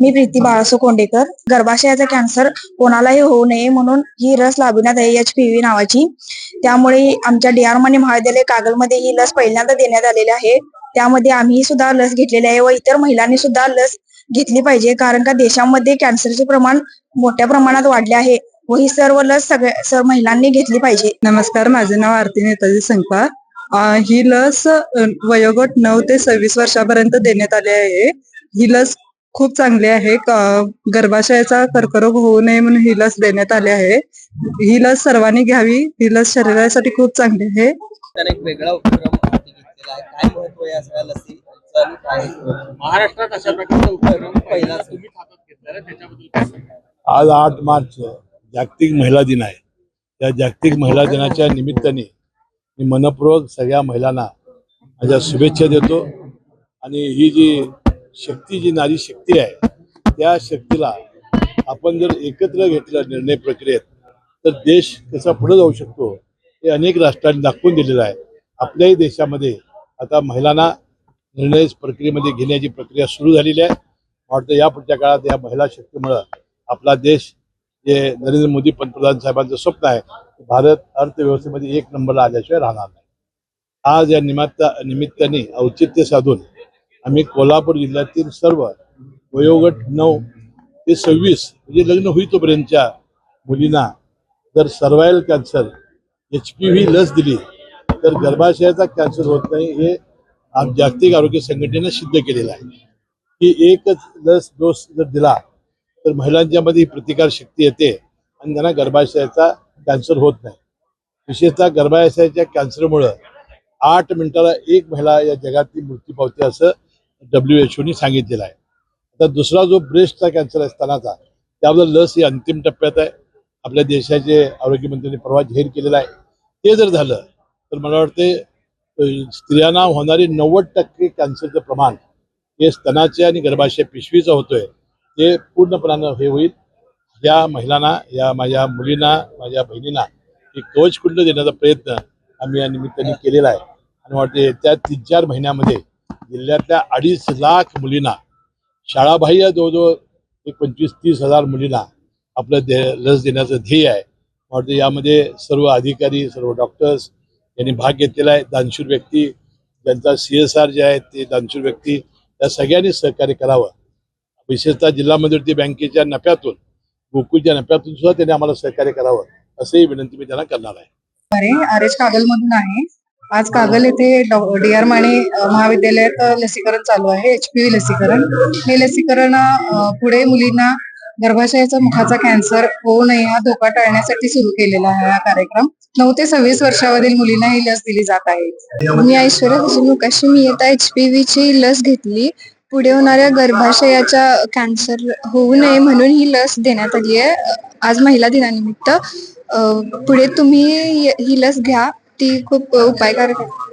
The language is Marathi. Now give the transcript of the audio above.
मी प्रीती बाळासो कोंडेकर. गर्भाशयाचा कॅन्सर कोणालाही होऊ नये म्हणून ही लस लाभण्यात आहे एच पी व्ही नावाची. त्यामुळे आमच्या डी आर माने महाविद्यालय कागलमध्ये ही लस पहिल्यांदा देण्यात आलेली आहे. त्यामध्ये आम्ही सुद्धा लस घेतलेली आहे व इतर महिलांनी सुद्धा लस घेतली पाहिजे कारण का देशामध्ये कॅन्सरचे प्रमाण मोठ्या प्रमाणात वाढले आहे व ही सर्व लस सगळ्या सर्व महिलांनी घेतली पाहिजे. नमस्कार माझे नाव आरती नेताजी संकपाळ ही लस वयोगट नऊ ते सव्वीस वर्षापर्यंत देण्यात आली आहे. ही लस खूप चांगली आहे. क- गर्भाशयाचा कर्करोग होऊ नये म्हणून ही लस देण्यात आली आहे. ही लस सर्वांनी घ्यावी. ही लस शरीरासाठी खूप चांगली आहे. त्याने एक वेगळा उपक्रम हाती घेतलेला आहे. काय महत्त्व आहे या सगळ्या लसीचं आणि काय महाराष्ट्रात अशा प्रकारचा उपक्रम पहिला तुम्ही हातात घेतलेला त्याच्याबद्दल काय सांगाल? आज आठ मार्च जागतिक महिला दिन आहे. त्या जागतिक महिला दिनाच्या निमित्ताने मी मनपूर्वक सगळ्या महिलांना माझ्या शुभेच्छा देतो. आणि ही जी शक्ती जी नारी शक्ती आहे त्या शक्तीला आपण जर एकत्र घेतलं निर्णय प्रक्रियेत तर देश कसा पुढे जाऊ शकतो हे अनेक राष्ट्रांनी दाखवून दिलेलं आहे. आपल्याही देशामध्ये आता महिलांना निर्णय प्रक्रियेमध्ये घेण्याची प्रक्रिया सुरू झालेली आहे. वाटतं या पुढच्या काळात या महिला शक्तीमुळं आपला देश जे नरेंद्र मोदी पंतप्रधान साहेबांचं स्वप्न आहे. भारत अर्थव्यवस्थेमध्ये एक नंबरला आल्याशिवाय राहणार नाही. आज या निमित्त निमित्ताने औचित्य साधून आम्ही कोल्हापूर जिल्ह्यातील सर्व वयोगट नऊ ते सव्वीस म्हणजे लग्न होईतोपर्यंतच्या मुलींना जर cervical cancer H P V लस दिली तर गर्भाशयाचा कॅन्सर होत नाही हे जागतिक आरोग्य संघटनेनं सिद्ध केलेलं आहे. की एकच लस डोस जर दिला तर महिलांच्यामध्ये ही प्रतिकार शक्ती येते आणि त्यांना गर्भाशयाचा कॅन्सर होत नाही. विशेषतः गर्भाशयाच्या कॅन्सरमुळं आठ मिनिटाला एक महिला या जगातली मृत्यू पावते असं डब्ल्यू एच ओनी सांगितलेला आहे. आता दुसरा जो ब्रेस्टचा कॅन्सर आहे स्तनाचा त्याबद्दल लस ही अंतिम टप्प्यात आहे. आपल्या देशाचे आरोग्यमंत्र्यांनी परवा जाहीर केलेला आहे. ते जर झालं तर मला वाटते स्त्रियांना होणारे नव्वद टक्के कॅन्सरचं प्रमाण हे स्तनाचे आणि गर्भाशय पिशवीचं होतोय ते पूर्णपणानं हे होईल. या महिलांना या माझ्या मुलींना माझ्या बहिणींना हे कवच कुंड देण्याचा प्रयत्न आम्ही या निमित्ताने केलेला आहे. आणि वाटते त्या तीन चार महिन्यामध्ये जिल्ह्यातल्या अडीच लाख मुलींना शाळाबाह्य जवळजवळ एक पंचवीस तीस हजार मुलींना आपलं दे लस देण्याचं ध्येय आहे. वाटतं यामध्ये सर्व अधिकारी सर्व डॉक्टर्स यांनी भाग घेतलेला आहे. दानशूर व्यक्ती ज्यांचा सी एस आर जे आहे ते दानशूर व्यक्ती या सगळ्यांनी सहकार्य करावं. विशेषतः जिल्हा मध्यवर्ती बँकेच्या नफ्यातून गोकुळच्या नफ्यातून सुद्धा त्यांनी आम्हाला सहकार्य करावं असंही विनंती मी त्यांना करणार आहे. अरे आर एच आहे. आज कागल येथे डी आर माने महाविद्यालयात लसीकरण चालू आहे एच पी व्ही लसीकरण. हे लसीकरण पुढे मुलींना गर्भाशयाचा मुखाचा कॅन्सर होऊ नये हा धोका टाळण्यासाठी सुरू केलेला आहे हा कार्यक्रम. नऊ ते सव्वीस वर्षावरील मुलींना ही लस दिली जात आहे. मी ऐश्वर्या हसमुखाशी मी आता एच पी व्ही ची लस घेतली. पुढे होणाऱ्या गर्भाशयाचा कॅन्सर होऊ नये म्हणून ही लस देण्यात आली आहे. आज महिला दिनानिमित्त पुढे तुम्ही ही लस घ्या. ती खूप उपायकारक आहे.